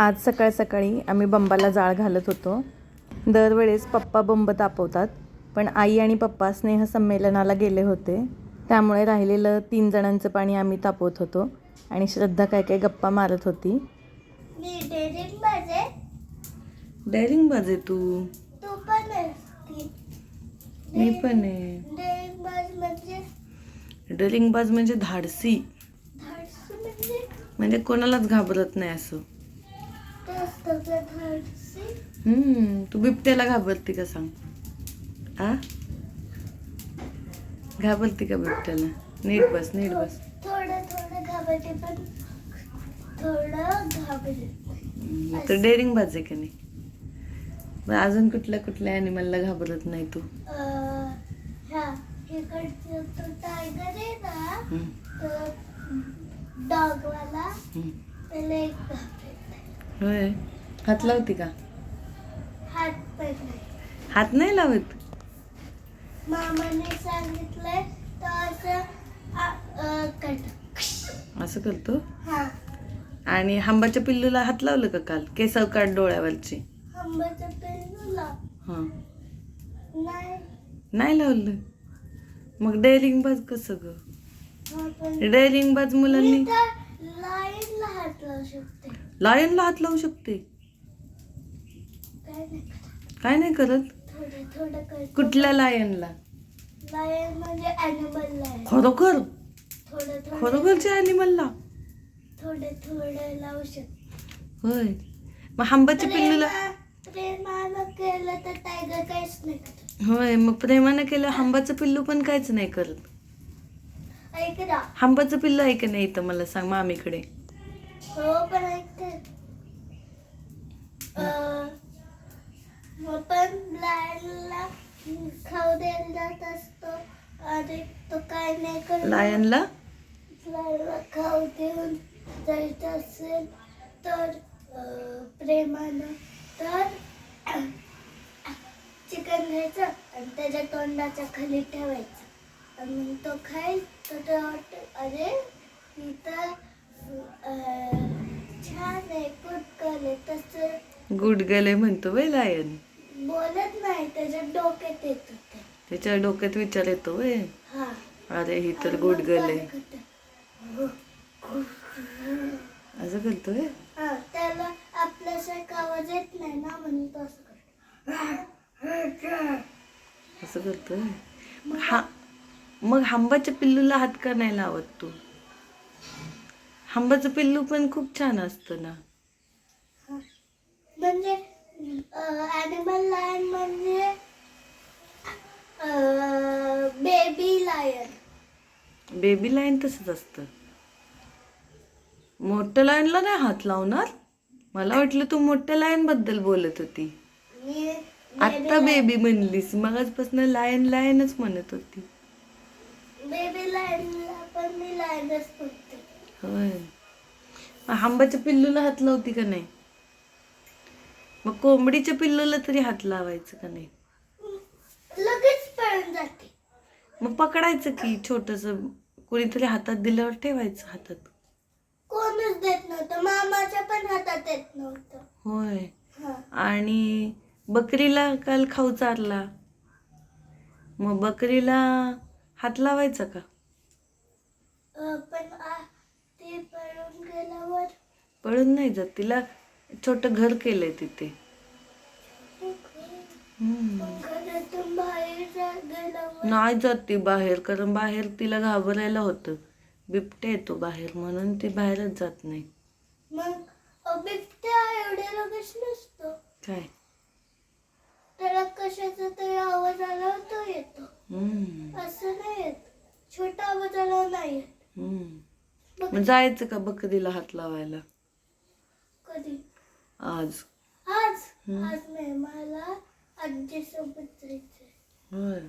आज सकाळ सकाळी आम्ही बंबाला जाळ घालत होतो. दरवेळेस पप्पा बंब तापवतात पण आई आणि पप्पा स्नेहसंमेलनाला गेले होते. त्यामुळे राहिलेलं तीन जणांचं पाणी आम्ही तापवत होतो आणि श्रद्धा काय काय गप्पा मारत होती. डेअरिंग बाजे. तू? तू पण आहेस की? मी पण आहे. डेअरिंग बाज म्हणजे? बाज म्हणजे धाडसी. धाडसी म्हणजे? म्हणजे कोणालाच घाबरत नाही असं. हम्म, तू बिबट्याला घाबरती का सांग? आ? घाबरती का बिबट्याला? नीट बस नीट बस. थोडं थोडं घाबरते पण थोडं घाबरते हम्म, तर डेअरिंग बाज आहे का नाही? मग अजून कुठल्या कुठल्या ॲनिमलला घाबरत नाही तू? इकडचं टायगर आहे ना डॉगवाला. त्याला एक होय. हात लावती का? हात पण नाही. हात नाही लावत? मामाने सांगितलंय तर असं आ- अं, करतो. असं करतो? हा. आणि हांबाच्या पिल्लूला हात लावलं का काल? केसाव काढ डोळ्यावरची? आंब्याचं पेरूला हां. नाही. नाही लावलं? मग डेअरिंग बाज कसं ग? हा पण बाज मुलांनी? मी तर लाईनला हात लावू शकते. लायनला हात लावू शकते. काय नाही करत. कुठल्या लायनला? लायन म्हणजे खरोखर? खरोखरच्या शकते. होय. मग हांबाच्या पिल्लूला होय मग प्रेमानं केलं हांबाचं पिल्लू पण काहीच नाही करत. हांबाचं पिल्लू आहे का नाही इथं? मला सांग मामीकडे. हो पण पण लायनला खाऊ द्यायला जात असतो. आणि तो काय नाही करत. लायनला लायनला खाऊ देऊन जायचं असेल तर प्रेमानं तर चिकन घ्यायचं आणि त्याच्या तोंडाच्या खाली ठेवायचं. आणि मग तो खाईल तर वाटतं, अरे तर छान आहे कुटकल तसं गुड गले म्हणतो वय लायन. बोलत नाही त्याच्या डोक्यात येत त्याच्या डोक्यात विचार येतो हा. अरे ही तर आणि गुड मग गले काय करतं? असं करतोय हा त्याला आपल्यासारखा आवाज येत नाही ना म्हणून तो असं करतो. असं करतोय मग हा मग हांबाच्या पिल्लूला हात का नाही लावत तू? हांबाचं पिल्लू पण खूप छान असतं ना. म्हणजे ॲनिमल लायन म्हणजे बेबी लायन बेबी लाईन तसंच असतं. मोठ्या लाईनला नाही हात लावणार? मला वाटलं तू मोठ्या लाईन बद्दल बोलत होती. आत्ता बेबी म्हणलीस. मगाचपासून लायन लायनच म्हणत होती. बेबी लायनला पण मी लायनच म्हणते. होय. मग हांबाच्या पिल्लूला हात लावती का नाही? मग कोंबडीच्या पिल्लूला तरी हात लावायचं का नाही? लगेच पळून जाते. मग पकडायचं की छोटस? कोणीतरी हातात दिल्यावर ठेवायचं हातात. कोणच देत नव्हतं. मामाच्या पण हातात येत नव्हतं. होय. हा. आणि बकरीला काल खाऊ चारला. मग बकरीला हात लावायचा का? अं, पण आ- ते पळून गेल्यावर पळून नाही जात. तिला छोटं घर केलंय तिथे. नाही जात ती बाहेर कारण बाहेर तिला घाबरायला होतं. बिबट्या येतो बाहेर म्हणून ती बाहेरच जात नाही. काय? त्याला कशाचा तरी आवाज आला तो येतो. हम्म. असं नाही येत. छोटा आवाज आला नाही येत. हम्म. मग जायचं का बकरीला हात लावायला? कधी? आज. आज. आज नाही मला आजी सोबत जायचंय. होय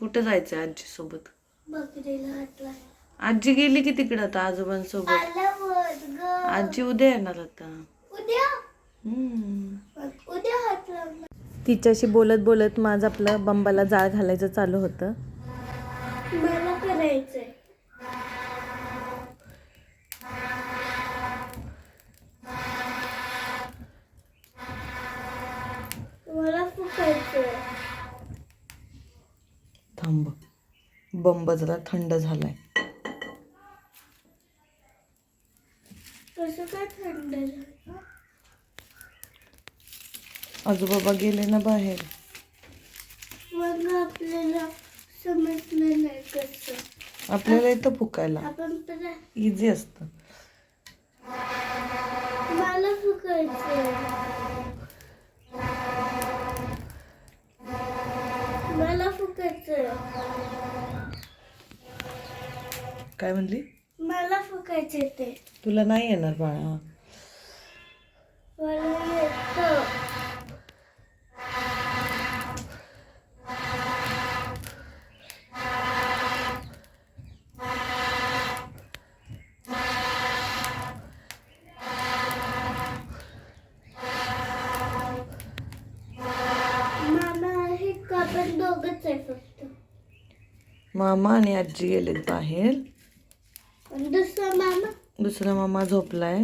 कुठं जायचं आजी सोबत बकरीला हात लावायला आजी गेली की तिकडं आता आजोबांसोबत? आल्यावर ग. आजी उद्या येणार आता. उद्या? हम्म. उद्या हात लावणार तिच्याशी बोलत बोलत माझं आपलं बंबाला जाळ घालायचं चालू होतं. मला करायचंय. मला थांब. बंब जरा थंड झालाय. कसं काय थंड झालं? आजोबाबा गेले ना बाहेर. मग आपल्याला समजलं नाही कसं. आपल्याला येतं फुकायला. आपण इझी असतं. मला फुकायचंय. काय म्हणली? मला फुकायचे ते. तुला नाही येणार बाळा. मला येतं. मामा आहे दोघच फक्त. मामा आणि आजी गेलेत बाहेर. दुसरा मामा? दुसरा मामा झोपलाय.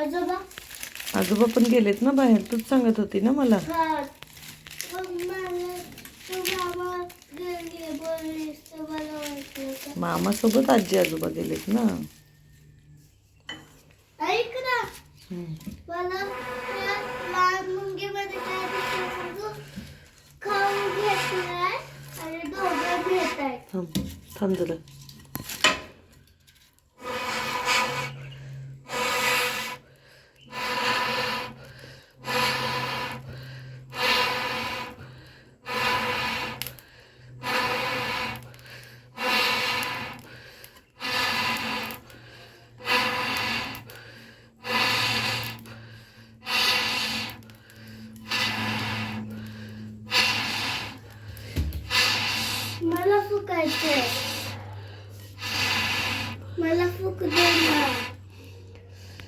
आजोबा? आजोबा पण गेलेत ना बाहेर? तूच सांगत होती ना मला. हा. मग मला तू मामा गेली बोललीस तर मला वाटलं का मामा सोबत आजी आजोबा गेलेत ना. ऐक ना. मला त्या लाल मुंगीमध्ये काय दिसलं सांगू? खाऊ घेतलाय आणि दोघं घेत आहेत थांब थांब जरा.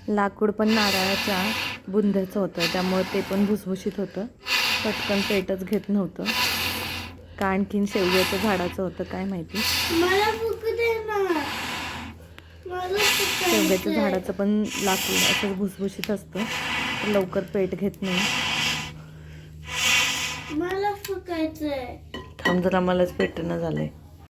लाकूड पण नारळाच्या बुंध्याचं होतं त्यामुळे ते पण भुसभुशीत होतं. पटकन पेटच घेत नव्हतं. का आणखीन शेवग्याच्या झाडाचं होतं काय माहिती? शेवग्याच्या झाडाचं पण लाकूड असं भुसभुशीत असतं. लवकर पेट घेत नाही. मला फुकायचंय. थांब जरा मलाच पेटणं झालंय.